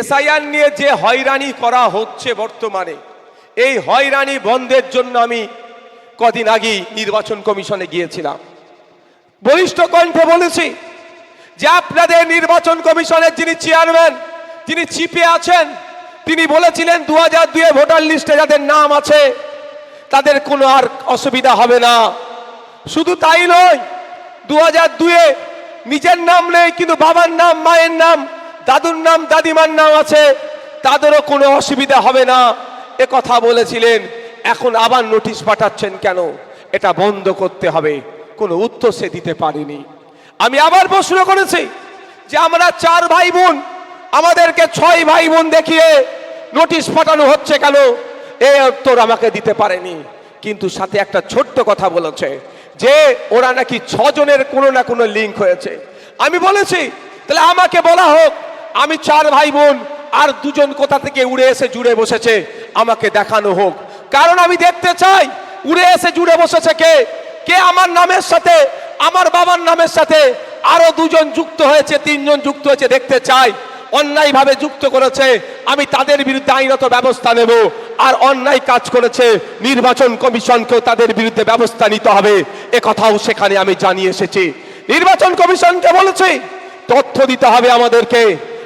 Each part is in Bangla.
এসআইআর নিয়ে যে হয়রানি করা হচ্ছে বর্তমানে, এই হয়রানি বন্ধের জন্য আমি কদিন আগেই নির্বাচন কমিশনে গিয়েছিলাম। বলিষ্ঠ কণ্ঠে বলেছি যে আপনাদের নির্বাচন কমিশনের যিনি চেয়ারম্যান তিনি চিপে আছেন, তিনি বলেছিলেন দু হাজার দুয়ে ভোটার লিস্টে যাদের নাম আছে, তাদের কোনো আর অসুবিধা হবে না। শুধু তাই নয় দু হাজার দুয়ে নিজের নাম নেই, কিন্তু বাবার নাম, মায়ের নাম দাদুর নাম, দাদিমার নাম আছে। তাদেরও কোনো অসুবিধা হবে না। এ কথা বলেছিলেন, এখন আবার নোটিশ পাঠাচ্ছেন কেন? এটা বন্ধ করতে হবে। কোনো উত্তর সে দিতে পারেনি। আমি আবার প্রশ্ন করেছি যে আমরা চার ভাই বোন আমাদেরকে ছয় ভাই বোন দেখিয়ে নোটিশ পাঠানো হচ্ছে কেন? এই উত্তর আমাকে দিতে পারেনি। কিন্তু সাথে একটা ছোট্ট কথা বলেছে যে ওরা নাকি ছজনের কোনো না কোনো লিঙ্ক হয়েছে। আমি বলেছি, তাহলে আমাকে বলা হোক আমি চার ভাই বোন আর দুজন কোথা থেকে উড়ে এসে জুড়ে বসেছে, আমাকে দেখানো হোক। কারণ আমি দেখতে চাই, উড়ে এসে জুড়ে বসেছে কে? কে আমার নামের সাথে, আমার বাবার নামের সাথে আরও দুজন যুক্ত হয়েছে, তিনজন যুক্ত হয়েছে দেখতে চাই। অন্যায়ভাবে যুক্ত করেছে, আমি তাদের বিরুদ্ধে আইনত ব্যবস্থা নেব। আর অন্যায় কাজ করেছে, নির্বাচন কমিশনকেও তাদের বিরুদ্ধে ব্যবস্থা নিতে হবে। এ কথাও সেখানে আমি জানিয়ে এসেছি। নির্বাচন কমিশনকে বলেছি, তথ্য দিতে হবে আমাদেরকে।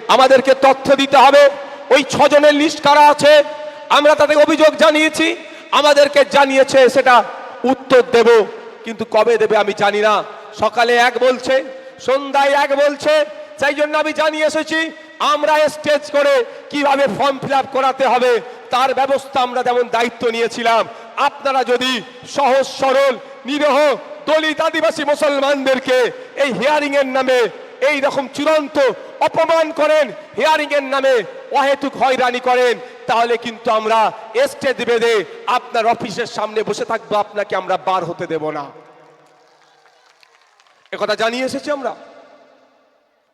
আমাদেরকে তথ্য দিতে হবে। ওই ছজনের লিস্ট কারা আছে? আমরা তাদের অভিযোগ জানিয়েছি। আমাদেরকে জানিয়েছে সেটা উত্তর দেব। কিন্তু কবে দেবে আমি জানি না। সকালে এক বলছে, সন্ধ্যায় এক বলছে। সেই জন্য আমি জানিয়ে এসেছি, আমরা স্টেজ করে কীভাবে ফর্ম ফিল করাতে হবে, তার ব্যবস্থা আমরা যেমন দায়িত্ব নিয়েছিলাম। আপনারা যদি সহজ সরল, নিরহ, দলিত আদিবাসী মুসলমানদেরকে এই হিয়ারিং এর নামে এই রকম চূড়ান্ত অপমান করেন হিয়ারিং এর নামে অহেতুক হয়রানি করেন, তাহলে কিন্তু আমরা স্টেজ বেঁধে আপনার অফিসের সামনে বসে থাকব, আপনাকে আমরা বার হতে দেব না। একথা জানিয়ে এসেছি আমরা।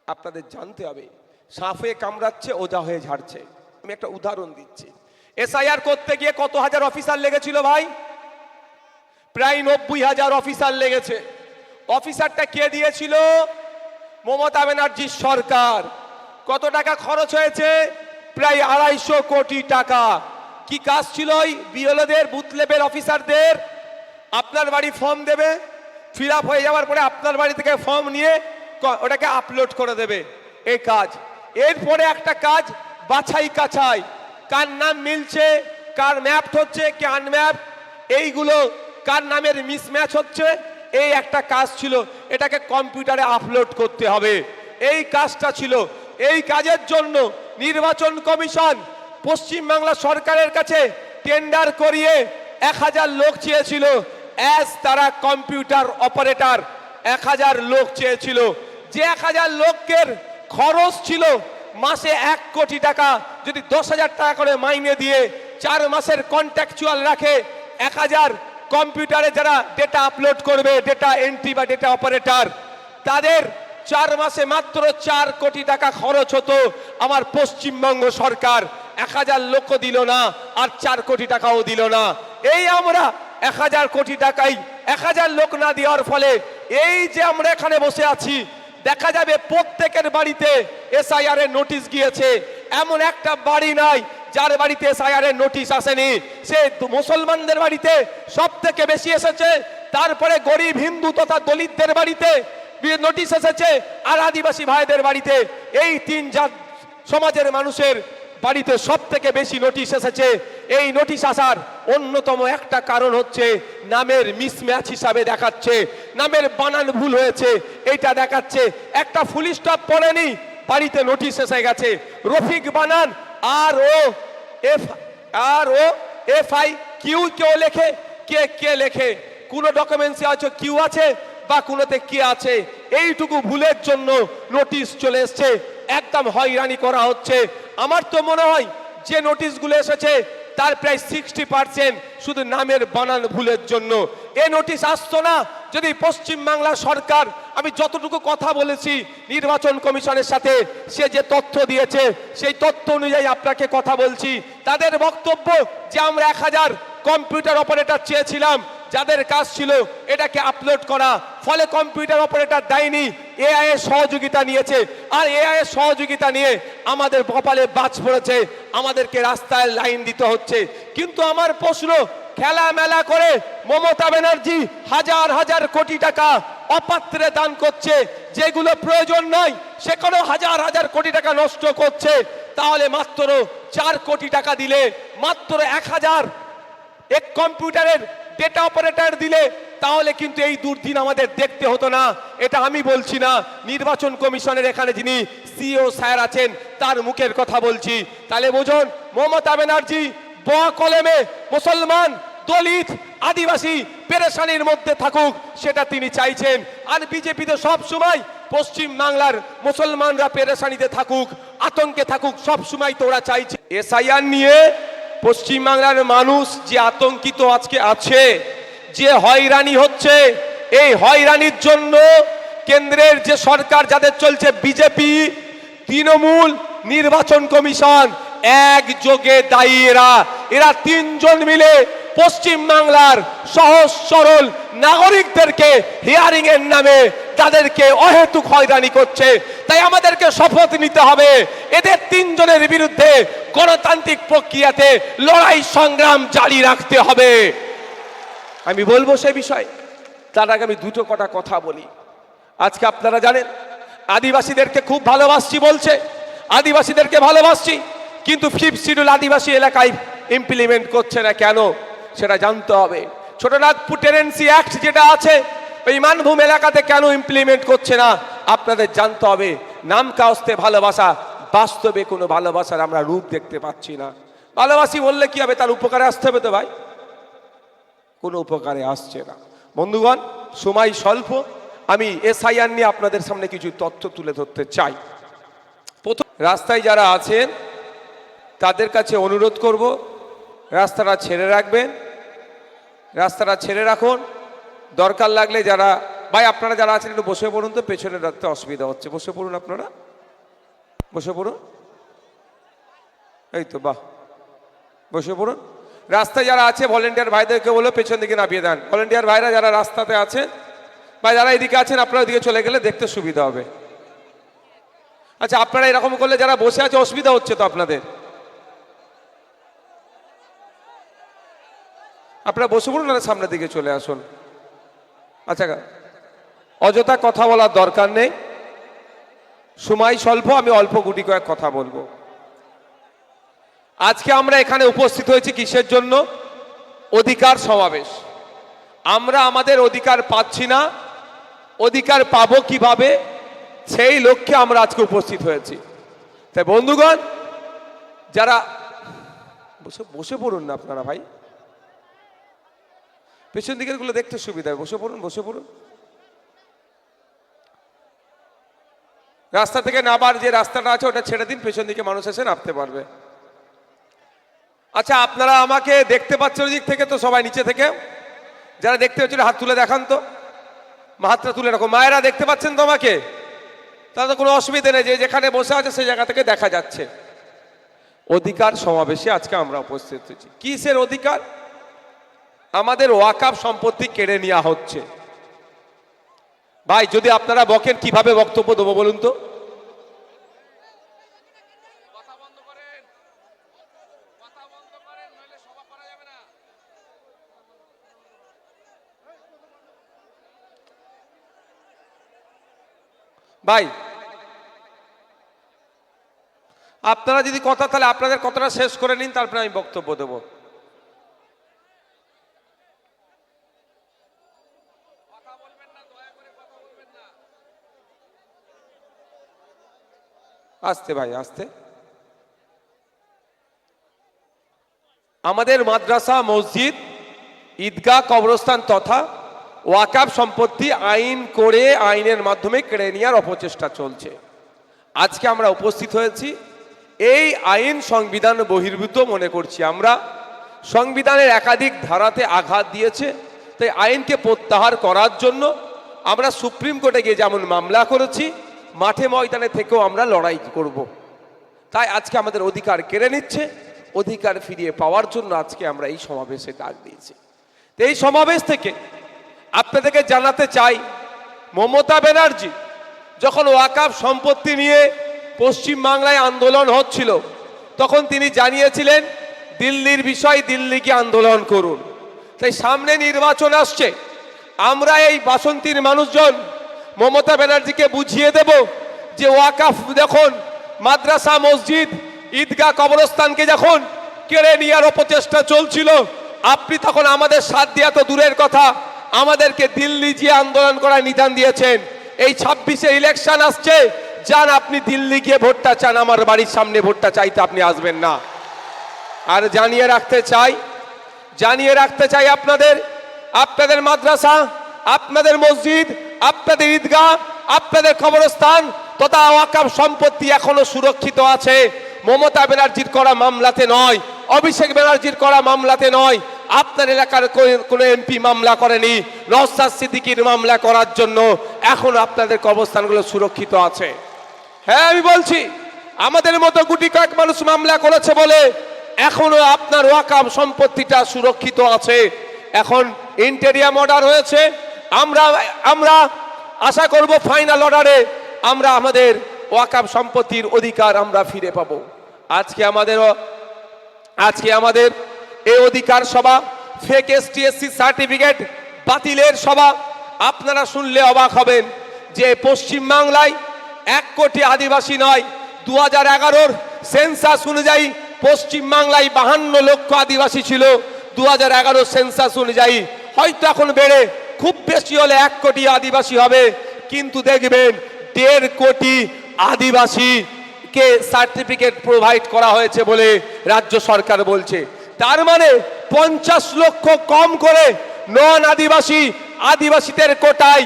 আপনাদের জানতে হবে, সাফে কামড়াচ্ছে, ওজা হয়ে ঝাড়ছে। আমি একটা উদাহরণ দিচ্ছি। এসআইআর করতে গিয়ে কত হাজার অফিসার লেগেছিল ভাই? প্রায় নব্বই হাজার অফিসার লেগেছে। অফিসারটা কে দিয়েছিল? মমতা ব্যানার্জির সরকার। কত টাকা খরচ হয়েছে? প্রায় আড়াইশো কোটি টাকা। কি কাজ ছিল ওই বিএলওদের বুথ লেভেল অফিসারদের? আপনার বাড়ি ফর্ম দেবে ফিল হয়ে যাওয়ার পরে আপনার বাড়ি থেকে ফর্ম নিয়ে ওটাকে আপলোড করে দেবে। এই কাজ। এরপরে একটা কাজ, বাছাই কাছাই। কার নাম মিলছে, কার ম্যাপ হচ্ছে, কে আনম্যাপ এইগুলো কার নামের মিসম্যাচ হচ্ছে এই একটা কাজ ছিল, এটাকে কম্পিউটারে আপলোড করতে হবে। এই কাজটা ছিল। এই কাজের জন্য নির্বাচন কমিশন পশ্চিমবাংলা সরকারের কাছে টেন্ডার করিয়ে এক হাজার লোক চেয়েছিল অ্যাজ তারা কম্পিউটার অপারেটর এক হাজার লোক চেয়েছিল। যে এক হাজার লোকের খরচ ছিল মাসে এক কোটি টাকা, যদি দশ হাজার টাকা করে মাইনে দিয়ে চার মাসের কন্ট্যাকচুয়াল রাখে, এক হাজার কম্পিউটারে যারা ডেটা আপলোড করবে ডেটা এন্ট্রি বা ডেটা অপারেটর তাদের চার মাসে মাত্র চার কোটি টাকা খরচ হতো আমার পশ্চিমবঙ্গ সরকার। এক হাজার লোক দিল না আর চার কোটি টাকাও দিল না। এই আমরা এক হাজার কোটি টাকাই এক হাজার লোক না দেওয়ার ফলে এই যে আমরা এখানে বসে আছি, দেখা যাবে প্রত্যেকের বাড়িতে এসআইআর এর নোটিশ গিয়েছে। এমন একটা বাড়ি নাই যার বাড়িতে এর নোটিশ আসেনি। সে মুসলমানদের বাড়িতে সব থেকে বেশি এসেছে। তারপরে গরিব হিন্দু তথা দলিতদের বাড়িতে নোটিশ এসেছে আর আদিবাসী ভাইদের বাড়িতে। এই তিন জাত সমাজের মানুষের বাড়িতে সব থেকে বেশি নোটিশ এসেছে। এই নোটিশ আসার অন্যতম একটা কারণ হচ্ছে নামের মিসম্যাচ হিসাবে দেখাচ্ছে। নামের বানান ভুল হয়েছে। এইটা দেখাচ্ছে। একটা ফুল স্টপ পড়েনি। বাড়িতে নোটিশ এসে গেছে, রফিক বানান R O F R O F I Q কেউ লেখে, কে কে লেখে, কোনো ডকুমেন্টসে আছে কিউ আছে বা কোনোতে কে আছে, এইটুকু ভুলের জন্য নোটিশ চলে এসছে, একদম হয়রানি করা হচ্ছে। আমার তো মনে হয় যে নোটিশগুলো এসেছে, তার প্রায় সিক্সটি পার্সেন্ট শুধু নামের বানান ভুলের জন্য। এ নোটিশ আসতো না যদি পশ্চিমবাংলা সরকার, আমি যতটুকু কথা বলেছি নির্বাচন কমিশনের সাথে, সে যে তথ্য দিয়েছে, সেই তথ্য অনুযায়ী আপনাকে কথা বলছি। তাদের বক্তব্য যে আমরা এক হাজার কম্পিউটার অপারেটর চেয়েছিলাম, যাদের কাজ ছিল এটাকে আপলোড করা, ফলে কম্পিউটার অপারেটর দেয়নি, এআই এর সহযোগিতা নিয়েছে। আর এআই এর সহযোগিতা নিয়ে আমাদের কপালে বাজ পড়েছে, আমাদেরকে রাস্তায় লাইন দিতে হচ্ছে। কিন্তু আমার প্রশ্ন খেলা মেলা করে মমতা ব্যানার্জি হাজার হাজার কোটি টাকা অপাত্রে দান করছে। যেগুলো প্রয়োজন নয় সেখানেও হাজার হাজার কোটি টাকা নষ্ট করছে। তাহলে মাত্র চার কোটি টাকা দিলে, মাত্র এক হাজার এক কম্পিউটারের ডেটা অপারেটর দিলে, তাহলে কিন্তু এই দুর্দিন আমাদের দেখতে হতো না। এটা আমি বলছি না। নির্বাচন কমিশনের এখানে যিনি সিও স্যার আছেন, তার মুখের কথা বলছি। তাহলে বুঝুন, মমতা ব্যানার্জি বয়া কলেমে মুসলমান, দলিত, আদিবাসী পেরেশানির মধ্যে থাকুক, সেটা তিনি চাইছেন। আর বিজেপিতে সব সময় পশ্চিম বাংলার মুসলমানরা পেরেশানিতে থাকুক, আতঙ্কে থাকুক, সব সময় তো চাইছে। এসআইআর নিয়ে পশ্চিমবাংলার মানুষ যে আতঙ্কিত আজকে আছে, যে হয়রানি হচ্ছে, এই হয়রানির জন্য কেন্দ্রের যে সরকার যাদের চলছে, বিজেপি, তৃণমূল নির্বাচন কমিশন একযোগে দায়ী এরা। এরা তিনজন মিলে পশ্চিম বাংলার সহজ, সরল নাগরিকদেরকে হিয়ারিং এর নামে তাদেরকে অহেতুক হয়রানি করছে। তাই আমাদেরকে শপথ নিতে হবে, এদের তিনজনের বিরুদ্ধে গণতান্ত্রিক প্রক্রিয়াতে লড়াই সংগ্রাম জারি রাখতে হবে। আমি বলব সে বিষয়ে, তার আগে আমি দুটো কটা কথা বলি। আজকে আপনারা জানেন, আদিবাসীদেরকে খুব ভালোবাসছি বলছে, আদিবাসীদেরকে ভালোবাসছি। কিন্তু ফিফথ শিডিউল আদিবাসী এলাকায় ইমপ্লিমেন্ট করছে না কেন? সেটা জানতে হবে। ছোটনাগপুর টেনেন্সি অ্যাক্ট যেটা আছে, ওই মানভূম এলাকাতে কেন ইমপ্লিমেন্ট করছে না? আপনাদের জানতে হবে। নাম কাস্তে ভালোবাসা, বাস্তবে কোনো ভালোবাসার আমরা রূপ দেখতে পাচ্ছি না। ভালোবাসি বললে কি হবে? তার উপকারে আসতে হবে তো ভাই। কোনো উপকারে আসছে না। বন্ধুগণ, সময় স্বল্প। আমি এসআইআর নিয়ে আপনাদের সামনে কিছু তথ্য তুলে ধরতে চাই। প্রথম, রাস্তায় যারা আছেন তাদের কাছে অনুরোধ করব, রাস্তাটা ছেড়ে রাখবেন। রাস্তাটা ছেড়ে রাখুন। দরকার লাগলে যারা, ভাই, আপনারা যারা আছেন, একটু বসে পড়ুন তো, পেছনে রাখতে অসুবিধা হচ্ছে। বসে পড়ুন আপনারা। বসে পড়ুন। এই তো, বাহ। বসে পড়ুন। রাস্তায় যারা আছে ভলেন্টিয়ার ভাইদেরকে বলে পেছন দিকে নামিয়ে দেন। ভলেন্টিয়ার ভাইরা যারা রাস্তাতে আছেন বা যারা এদিকে আছেন, আপনারা ওদিকে চলে গেলে দেখতে সুবিধা হবে। আচ্ছা আপনারা এরকম করলে যারা বসে আছে, অসুবিধা হচ্ছে তো আপনাদের? আপনারা বসে পড়ুন না সামনের দিকে চলে আসুন। আচ্ছা অযথা কথা বলার দরকার নেই। সময় স্বল্প, আমি অল্প গুটি কয়েক কথা বলব। আজকে আমরা এখানে উপস্থিত হয়েছি কিসের জন্য? অধিকার সমাবেশ। আমরা আমাদের অধিকার পাচ্ছি না। অধিকার পাবো কীভাবে? সেই লক্ষ্যে আমরা আজকে উপস্থিত হয়েছি। তাই বন্ধুগণ, যারা বসে বসে পড়ুন না আপনারা ভাই। পেছন দিকেরগুলো দেখতে সুবিধা বসে পড়ুন বসে পড়ুন। রাস্তা থেকে নাবার যে রাস্তাটা আছে, ওটা ছেড়ে দিন, পেছন দিকে মানুষ এসে নামতে পারবে। আচ্ছা আপনারা আমাকে দেখতে পাচ্ছেন দিক থেকে তো সবাই নিচে থেকে। যারা দেখতে পাচ্ছেন, হাত তুলে দেখান তো। হাতটা তুলে রাখো। মায়েরা দেখতে পাচ্ছেন তো আমাকে? তাহলে তো কোনো অসুবিধা নেই, যে যেখানে বসে আছে সেই জায়গা থেকে দেখা যাচ্ছে। অধিকার সমাবেশে আজকে আমরা উপস্থিত হয়েছি। কিসের অধিকার? আমাদের ওয়াকাপ সম্পত্তি কেড়ে নেওয়া হচ্ছে। ভাই যদি আপনারা বকেন কীভাবে বক্তব্য দেবো বলুন তো? ভাই আপনারা যদি কথা তাহলে আপনাদের কথাটা শেষ করে নিন তারপরে আমি বক্তব্য দেবো। আসতে ভাই, আসতে। আমাদের মাদ্রাসা, মসজিদ, ঈদগাহ, কবরস্থান তথা ওয়াকাব সম্পত্তি আইন করে আইনের মাধ্যমে কেড়ে নেওয়ার অপচেষ্টা চলছে। আজকে আমরা উপস্থিত হয়েছি। এই আইন সংবিধান বহির্ভূত মনে করছি আমরা। সংবিধানের একাধিক ধারাতে আঘাত দিয়েছে। তাই আইনকে প্রত্যাহার করার জন্য আমরা সুপ্রিম কোর্টে গিয়ে যেমন মামলা করেছি, মাঠে ময়দানে থেকেও আমরা লড়াই করব। তাই আজকে আমাদের অধিকার কেড়ে নিচ্ছে, অধিকার ফিরিয়ে পাওয়ার জন্য আজকে আমরা এই সমাবেশে ডাক দিয়েছি তো এই সমাবেশ থেকে আপনাদেরকে জানাতে চাই, মমতা ব্যানার্জি যখন ওয়াকাফ সম্পত্তি নিয়ে পশ্চিম বাংলায় আন্দোলন হচ্ছিল, তখন তিনি জানিয়েছিলেন, দিল্লির বিষয় দিল্লিকে আন্দোলন করুন তাই সামনে নির্বাচন আসছে। আমরা এই বাসন্তীর মানুষজন মমতা ব্যানার্জিকে বুঝিয়ে দেব যে ওয়াকাফ দেখুন, মাদ্রাসা, মসজিদ, ঈদগাহ, কবরস্থানকে যখন কেড়ে নেওয়ার অপচেষ্টা চলছিল, আপনি তখন আমাদের সাথ দেওয়া তো দূরের কথা, আমাদেরকে দিল্লি গিয়ে আন্দোলন করার নিদান দিয়েছেন। এই ছাব্বিশে ইলেকশন আসছে, যান আপনি দিল্লি গিয়ে ভোটটা চান, আমার বাড়ির সামনে ভোটটা চাইতে আপনি আসবেন না। আর জানিয়ে রাখতে চাই জানিয়ে রাখতে চাই আপনাদের আপনাদের মাদ্রাসা, আপনাদের মসজিদ, আপনাদের ঈদগাহ, আপনাদের কবরস্থান তথা ওয়াকাফ সম্পত্তি এখনও সুরক্ষিত আছে। মমতা ব্যানার্জির করা মামলাতে নয়, অভিষেক ব্যানার্জির করা মামলাতে নয়। আপনার এলাকার কোনো এমপি মামলা করেনি নওসাদ সিদ্দিকির মামলা করার জন্য এখন আপনাদের কবরস্থানগুলো সুরক্ষিত আছে। হ্যাঁ আমি বলছি, আমাদের মতো গুটি কয়েক মানুষ মামলা করেছে বলে এখনও আপনার ওয়াকাম সম্পত্তিটা সুরক্ষিত আছে। এখন ইন্টেরিয়াম অর্ডার হয়েছে। আমরা আমরা আশা করব ফাইনাল অর্ডারে আমরা আমাদের ওয়াকাম সম্পত্তির অধিকার আমরা ফিরে পাবো। আজকে আমাদেরও আজকে আমাদের এই অধিকার সভা ফেক এসটিএসসি সার্টিফিকেট বাতিলের সভা, আপনারা শুনলে অবাক হবেন যে পশ্চিম বাংলায় এক কোটি আদিবাসী নয়, দু হাজার এগারোর সেন্সাস অনুযায়ী পশ্চিম বাংলায় বাহান্ন লক্ষ আদিবাসী ছিল। দু হাজার এগারো সেন্সাস অনুযায়ী। হয়তো এখন বেড়ে খুব বেশি হলে এক কোটি আদিবাসী হবে। কিন্তু দেখবেন, দেড় কোটি আদিবাসী কে সার্টিফিকেট প্রোভাইড করা হয়েছে বলে রাজ্য সরকার বলছে। তার মানে পঞ্চাশ লক্ষ কম করে নন আদিবাসী, আদিবাসীদের কোটায়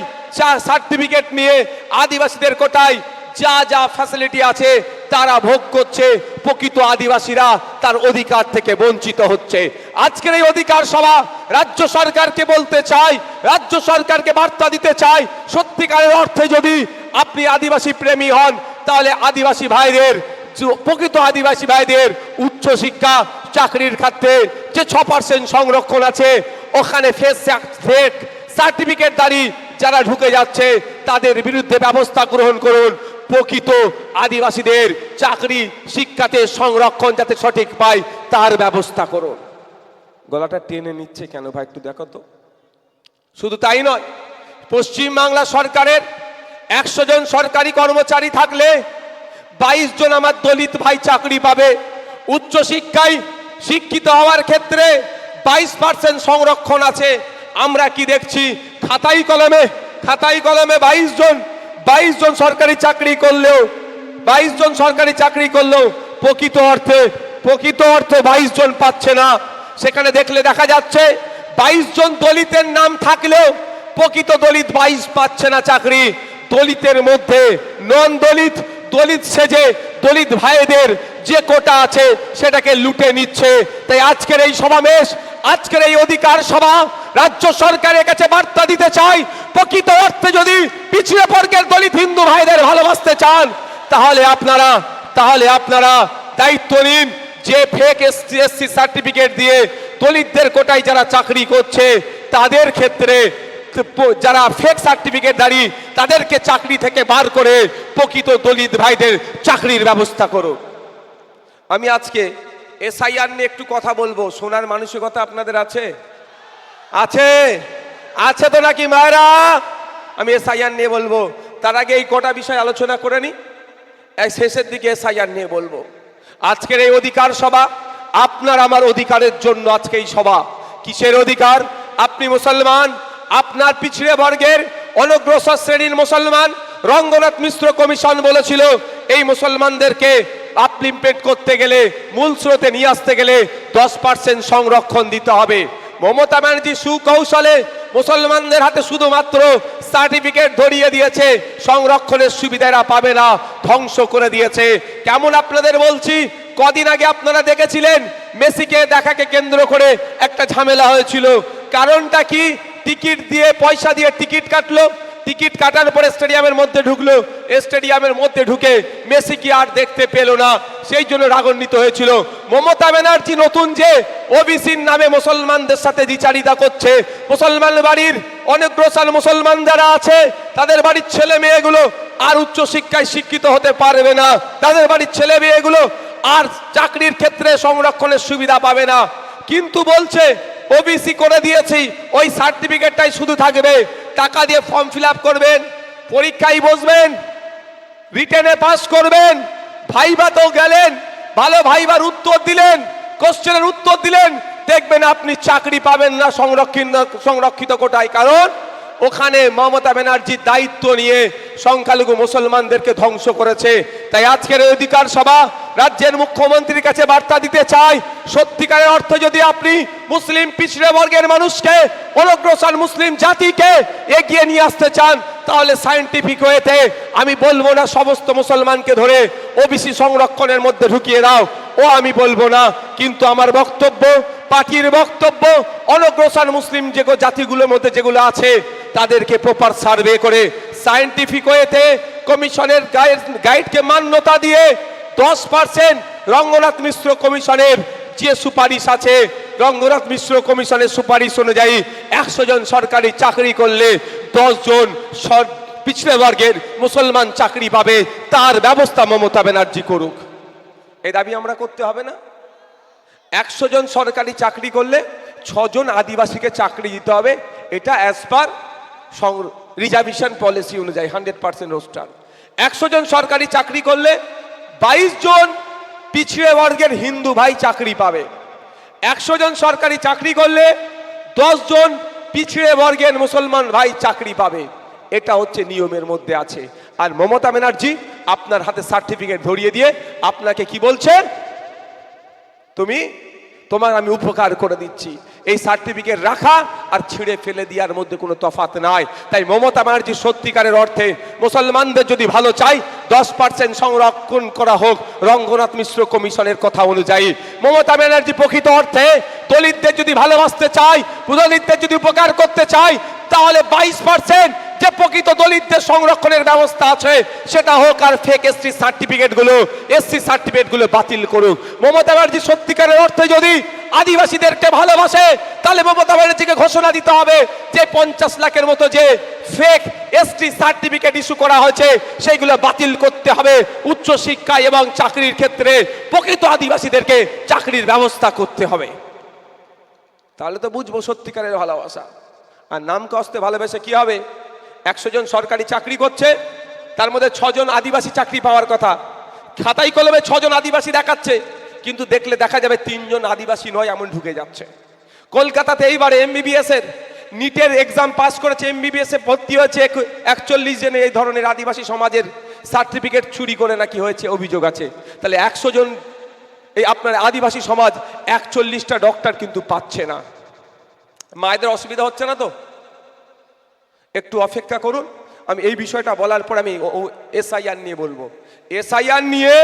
সার্টিফিকেট নিয়ে আদিবাসীদের কোটায় যা যা ফ্যাসিলিটি আছে, তারা ভোগ করছে। প্রকৃত আদিবাসীরা তার অধিকার থেকে বঞ্চিত হচ্ছে। আজকের এই অধিকার সভা রাজ্য সরকারকে বলতে চাই, রাজ্য সরকারকে বার্তা দিতে চাই, সত্যিকারের অর্থে যদি আপনি আদিবাসী প্রেমী হন, তাহলে আদিবাসী ভাইদের প্রকৃত আদিবাসী ভাইদের উচ্চ শিক্ষা, চাকরির ক্ষেত্রে যে ছ পার্সেন্ট সংরক্ষণ আছে, ওখানে ফেস ফেক সার্টিফিকেট দাঁড়িয়ে যারা ঢুকে যাচ্ছে, তাদের বিরুদ্ধে ব্যবস্থা গ্রহণ করুন। প্রকৃত আদিবাসীদের চাকরি, শিক্ষাতে সংরক্ষণ যাতে সঠিক পায়, তার ব্যবস্থা করুন গলাটা টেনে নিচ্ছে কেন ভাই একটু দেখো তো। শুধু তাই নয়, পশ্চিম বাংলা সরকারের একশো জন সরকারি কর্মচারী থাকলে বাইশ জন আমার দলিত ভাই চাকরি পাবে। উচ্চ শিক্ষায় শিক্ষিত হওয়ার ক্ষেত্রে বাইশ পার্সেন্ট সংরক্ষণ আছে। আমরা কি দেখছি? খাতাই কলমে খাতাই কলমে বাইশ জন বাইশ জন সরকারি চাকরি করলেও, বাইশ জন সরকারি চাকরি করলেও প্রকৃত অর্থে প্রকৃত অর্থে বাইশ জন পাচ্ছে না। সেখানে দেখলে দেখা যাচ্ছে, বাইশ জন দলিতের নাম থাকলেও প্রকৃত দলিত বাইশ পাচ্ছে না চাকরি। দলিতের মধ্যে নন দলিত দলিত সেজে, দলিত ভাইদের যে কোটা আছে সেটাকে লুটে নিচ্ছে। তাই আজকের এই সমাবেশ, আজকের এই অধিকার সভা রাজ্য সরকারের কাছে বার্তা দিতে চাই। প্রকৃত অর্থে যদি পিছিয়ে বর্গের দলিত হিন্দু ভাইদের ভালোবাসতে চান, তাহলে আপনারা তাহলে আপনারা দায়িত্ব নিন যে ফেক এসসি সার্টিফিকেট দিয়ে দলিতদের কোটায় যারা চাকরি করছে, তাদের ক্ষেত্রে যারা ফেক সার্টিফিকেট দাঁড়ি, তাদেরকে চাকরি থেকে বার করে প্রকৃত দলিত ভাইদের চাকরির ব্যবস্থা করো আমি আজকে এসআইআর নিয়ে একটু কথা বলব, শোনার মানসিকতা আপনাদের আছে? আছে? আছে তো নাকি মায়েরা? আমি এসআইআর নিয়ে বলব। তার আগে এই কটা বিষয় আলোচনা করে নি। শেষের দিকে এসআইআর নিয়ে বলব। আজকের এই অধিকার সভা, আপনার আমার অধিকারের জন্য আজকে এই সভা। কিসের অধিকার? আপনি মুসলমান, আপনার পিছড়ে বর্গের অনগ্রসর শ্রেণির মুসলমান, রঙ্গনাথ মিশ্র কমিশন বলেছিল, এই মুসলমানদেরকে আপলিমেন্ট করতে গেলে, মূল স্রোতে নিয়ে আসতে গেলে দশ পার্সেন্ট সংরক্ষণ দিতে হবে। মমতা ব্যানার্জি সুকৌশলে মুসলমানদের হাতে শুধুমাত্র সার্টিফিকেট ধরিয়ে দিয়েছে। সংরক্ষণের সুবিধারা পাবে না, ধ্বংস করে দিয়েছে। কেমন আপনাদের বলছি? কদিন আগে আপনারা দেখেছিলেন, মেসিকে দেখাকে কেন্দ্র করে একটা ঝামেলা হয়েছিল। কারণটা কি? টিকিট দিয়ে, পয়সা দিয়ে টিকিট কাটলো। টিকিট কাটার পরে স্টেডিয়ামের মধ্যে ঢুকলো। স্টেডিয়ামের মধ্যে ঢুকে মেসি কি আর দেখতে পেল না? সেই জন্য রাগান্বিত হয়েছিল। মমতা ব্যানার্জি নতুন যে ওবিসির নামে মুসলমানদের সাথে দ্বিচারিতা করছে। মুসলমান বাড়ির অনেক অনগ্রসর মুসলমান যারা আছে, তাদের বাড়ির ছেলে মেয়েগুলো আর উচ্চ শিক্ষায় শিক্ষিত হতে পারবে না। তাদের বাড়ির ছেলে মেয়েগুলো আর চাকরির ক্ষেত্রে সংরক্ষণের সুবিধা পাবে না। কিন্তু বলছে ওবিসি করে দিয়েছি, ওই সার্টিফিকেটটাই শুধু থাকবে। টাকা দিয়ে ফর্ম ফিল করবেন, পরীক্ষায় বসবেন রিটেনে পাস করবেন ভাইবাতেও গেলেন, ভালো ভাইবার উত্তর দিলেন কোশ্চেনের উত্তর দিলেন, দেখবেন আপনি চাকরি পাবেন না সংরক্ষিত সংরক্ষিত কোটায়। কারণ ওখানে মমতা ব্যানার্জির দায়িত্ব নিয়ে সংখ্যালঘু মুসলমানদেরকে ধ্বংস করেছে। তাই আজকের অধিকার সভা রাজ্যের মুখ্যমন্ত্রীর কাছে বার্তা দিতে চাই, সত্যিকারের অর্থ যদি আপনি মুসলিম পিছড়ে বর্গের মানুষকে অনগ্রসর মুসলিম জাতিকে এগিয়ে নিয়ে আসতে চান, তাহলে সায়েন্টিফিক হয়েতে আমি বলব না সমস্ত মুসলমানকে ধরে ওবিসি সংরক্ষণের মধ্যে ঢুকিয়ে দাও। ও আমি বলব না, কিন্তু আমার বক্তব্য, পার্টির বক্তব্য, অনগ্রসর মুসলিম যে জাতিগুলোর মধ্যে যেগুলো আছে, তাদেরকে প্রপার সার্ভে করে সায়েন্টিফিক ওয়েতে কমিশনের গাইড গাইডকে মান্যতা দিয়ে দশ পার্সেন্ট রঙ্গনাথ মিশ্র কমিশনের যে সুপারিশ আছে, রঙ্গনাথ মিশ্র কমিশনের সুপারিশ অনুযায়ী একশো জন সরকারি চাকরি করলে দশ জন সর- পিছড়ে বর্গের মুসলমান চাকরি পাবে, তার ব্যবস্থা মমতা ব্যানার্জি করুক। এই দাবি আমরা করতে হবে না। একশো জন সরকারি চাকরি করলে ছজন আদিবাসীকে চাকরি দিতে হবে, এটা অ্যাজ পার রিজার্ভেশন পলিসি অনুযায়ী হান্ড্রেড পার্সেন্ট রোস্টার একশো জন সরকারি চাকরি করলে বাইশ জন পিছিয়ে বর্গের হিন্দু ভাই চাকরি পাবে। একশো জন সরকারি চাকরি করলে জন পিছিয়ে বর্গের মুসলমান ভাই চাকরি পাবে। এটা হচ্ছে নিয়মের মধ্যে আছে। আর মমতা ব্যানার্জি আপনার হাতে সার্টিফিকেট ধরিয়ে দিয়ে আপনাকে কি বলছে? তুমি, তোমার আমি উপকার করে দিচ্ছি। এই সার্টিফিকেট রাখা আর ছিঁড়ে ফেলে দেওয়ার মধ্যে কোনো তফাত নাই। তাই মমতা ব্যানার্জি সত্যিকারের অর্থে মুসলমানদের যদি ভালো চাই, দশ পার্সেন্ট সংরক্ষণ করা হোক রঙ্গনাথ মিশ্র কমিশনের কথা অনুযায়ী। মমতা ব্যানার্জি প্রকৃত অর্থে দলিতদের যদি ভালোবাসতে চাই দলিতদের যদি উপকার করতে চাই, তাহলে বাইশ পার্সেন্ট যে প্রকৃত দলিতদের সংরক্ষণের ব্যবস্থা আছে, সেটা হোক আর ফেক এসটি সার্টিফিকেটগুলো এসসি সার্টিফিকেটগুলো বাতিল করুক। মমতা ব্যানার্জি সত্যিকারের অর্থে যদি আদিবাসীদেরকে ভালোবাসে, তাহলে মমতা ব্যানার্জিকে ঘোষণা দিতে হবে যে পঞ্চাশ লাখের মতো যে ফেক এসটি সার্টিফিকেট ইস্যু করা হয়েছে, সেইগুলো বাতিল করতে হবে উচ্চ শিক্ষা এবং চাকরির ক্ষেত্রে। প্রকৃত আদিবাসীদেরকে চাকরির ব্যবস্থা করতে হবে। তাহলে তো বুঝব সত্যিকারের ভালোবাসা। আর নাম কস্তে ভালোবেসে কি হবে? একশো জন সরকারি চাকরি করছে, তার মধ্যে ছজন আদিবাসী চাকরি পাওয়ার কথা। খাতাই কলমে ছজন আদিবাসী দেখাচ্ছে, কিন্তু দেখলে দেখা যাবে তিনজন আদিবাসী নয়, এমন ঢুকে যাচ্ছে। কলকাতাতে এইবারে এমবিবিএস এর নিটের এক্সাম পাস করেছে এমবিবিএস এ ভর্তি হয়েছে একচল্লিশ জনে এই ধরনের আদিবাসী সমাজের সার্টিফিকেট চুরি করে নাকি হয়েছে, অভিযোগ আছে। তাহলে একশো জন এই আপনার আদিবাসী সমাজ একচল্লিশটা ডক্টর কিন্তু পাচ্ছে না। মায়েদের অসুবিধা হচ্ছে না তো? একটু অপেক্ষা করুন। আমি এই বিষয়টা বলার পর আমি এসআইআর নিয়ে বলব। এসআইআর নিয়ে